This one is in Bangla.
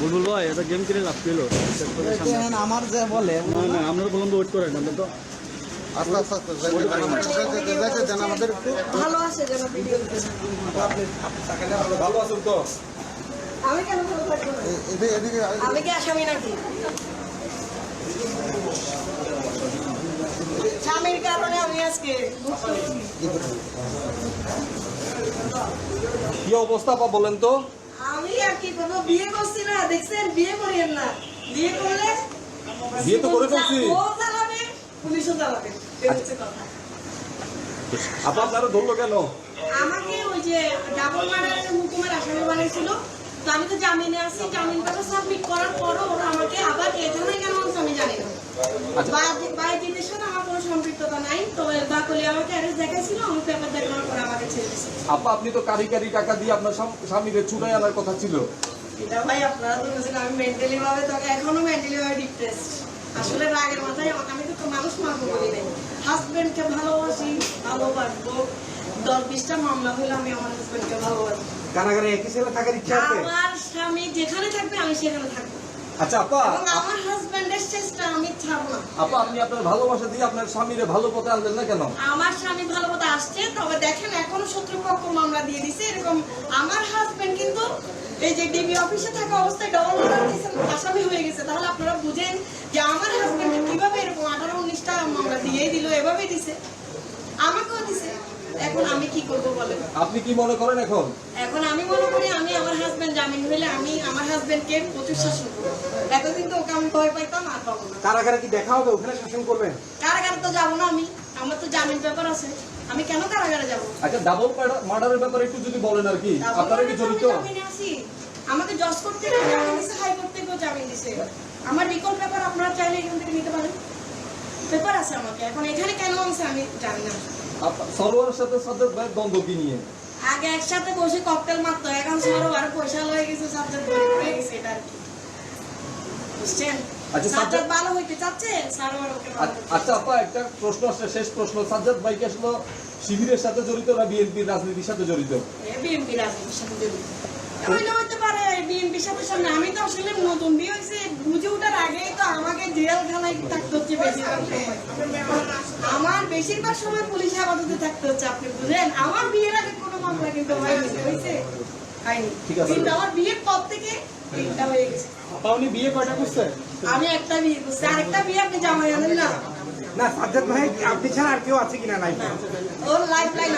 বুলবুল ভাই এটা গেম কিনে লাভ পেল আমার যে বলে না না আপনারা বললাম তো ওয়েট করেন আমরা তো আস্তে আস্তে আস্তে যাইতে যাইতে দেন আমাদের একটু ভালো আছে যেন ভিডিও ভালো আছেন তো? আমি কেন ভালো থাকব না? এ- এদিকে এদিকে আমি কি আসামি নাকি? স্বামীর কারণে আমি আজকে কি অবস্থা বা বলেন তো? আমি আর কি করব? বিয়ে করছি না দেখছেন? বিয়ে করিয়েন না। বিয়ে করলে বিয়ে তো করে ফেলছি। ও চালাবে পুলিশও চালাবে। হচ্ছে কথা। আপা আপনারা ধরলো কেন? আমাকে ওই যে ডাবল মার্ডারের হুকুমের আসামি বানিয়েছিল। তো আমি তো জামিনে আছি জামিন পেপার সাবমিট করার পরও ওরা আমাকে আবার এ ধরনের কেন আমি জানি না। সাথে আমার কোনো সম্পৃক্ততা নাই। বাকলি আমাকে অ্যারেস্ট দেখাইছিল আমি পেপার দেখানোর পর আমাকে ছেড়ে দিচ্ছে আপা আপনি তো কারি কারি টাকা দিয়ে আপনার স্বাম- স্বামীকে ছুটাই আনার কথা ছিল। এটা ভাই আপনারা তো বুঝছেন আমি মেন্টালি ভাবে তো এখনও মেন্টালি ভাবে ডিপ্রেস আসলে রাগের মাথায় আমি তো মানুষ মারবো বলি নাই। হাজবেন্ডকে ভালোবাসি ভালোবাসবো। দশ বিশটা মামলা হলে আমি আমার হাজবেন্ডকে ভালোবাসবো কারাগারে একই ছেলে থাকার ইচ্ছা আছে? আমার স্বামী যেখানে থাকবে আমি সেখানে থাকব। আচ্ছা আপা আমার হাজবেন্ডের চেষ্টা আমি ছাড়বো আপা আপনি আপনার ভালোবাসা দিয়ে আপনার স্বামীরে ভালো পথে আনলেন না কেন? আমার স্বামী ভালো মতো আসছে তবে দেখেন এখনও শত্রুপক্ষ মামলা দিয়ে দিছে। এরকম আমার হাজবেন্ড কিন্তু এই যে ডিবি অফিসে থাকা অবস্থায় ডবল আসামি হয়ে গেছে। তাহলে আপনারা বুঝেন যে আমার হাজবেন্ড কীভাবে এরকম আঠারো উনিশটা মামলা দিল এভাবেই দিছে। আমাকেও দিছে। এখন আমি কি করব বলেন? আপনি কি মনে করেন এখন? এখন আমি মনে করি জামিন হইলে আমি আমার হাজবেন্ডকে প্রচুর শাসন করব এতদিন তো ওকে আমি ভয় পাইতাম আর পাবো না। কারাগারে কি দেখা হবে? ওখানে শাসন করবেন কারাগারে তো যাব না আমি। আমার তো জামিন পেপার আছে। আমি কেন কারাগারে যাব? আচ্ছা ডাবল মার্ডারের ব্যাপারে একটু যদি বলেন আর কি। আপনারা কি জড়িত? আমাকে জজ করতে জামিন দিছে হাই থেকেও জামিন দিছে। আমার রিকল পেপার আপনারা চাইলে এখান থেকে নিতে পারেন। পেপার আছে আমাকে। এখন এখানে কেন আছে আমি জানি না। সরোয়ারের সাথে দ্বন্দ্ব কি নিয়ে? আগে একসাথে বসে ককটেল মারতো এখন সরো আর পয়সা লয়ে গেছে সাবজেক্ট হয়ে গেছে এটা আর কি। বুঝছেন? আচ্ছা, আচ্ছা আপা একটা প্রশ্ন আসছে শেষ প্রশ্ন। সাজ্জাদ ভাই কি শিবিরের সাথে জড়িত না বিএনপির রাজনীতির সাথে জড়িত? বিএনপি রাজনীতির সাথে জড়িত। হইতে পারে বিএনপির সাথে সামনে আমি তো আসলে নতুন বিয়ে হয়েছে বুঝে ওঠার আগেই তো আমাকে জেলখানায় থাকতে হচ্ছে বেশিরভাগ সময় আমার বেশিরভাগ সময় পুলিশ হেফাজতে থাকতে হচ্ছে আপনি বুঝলেন আমার বিয়ের আগে হয়েছে? আমার বিয়ের পর থেকে তিনটা হয়ে গেছে। আপা বিয়ে কয়টা করছে? আমি একটা বিয়ে করছি। আরেকটা বিয়ে আপনি জামাই আনেন না। না সাজ্জাদ ভাই আপনি ছাড়া আর কেউ আছে কিনা নাই ওর লাইফ লাইন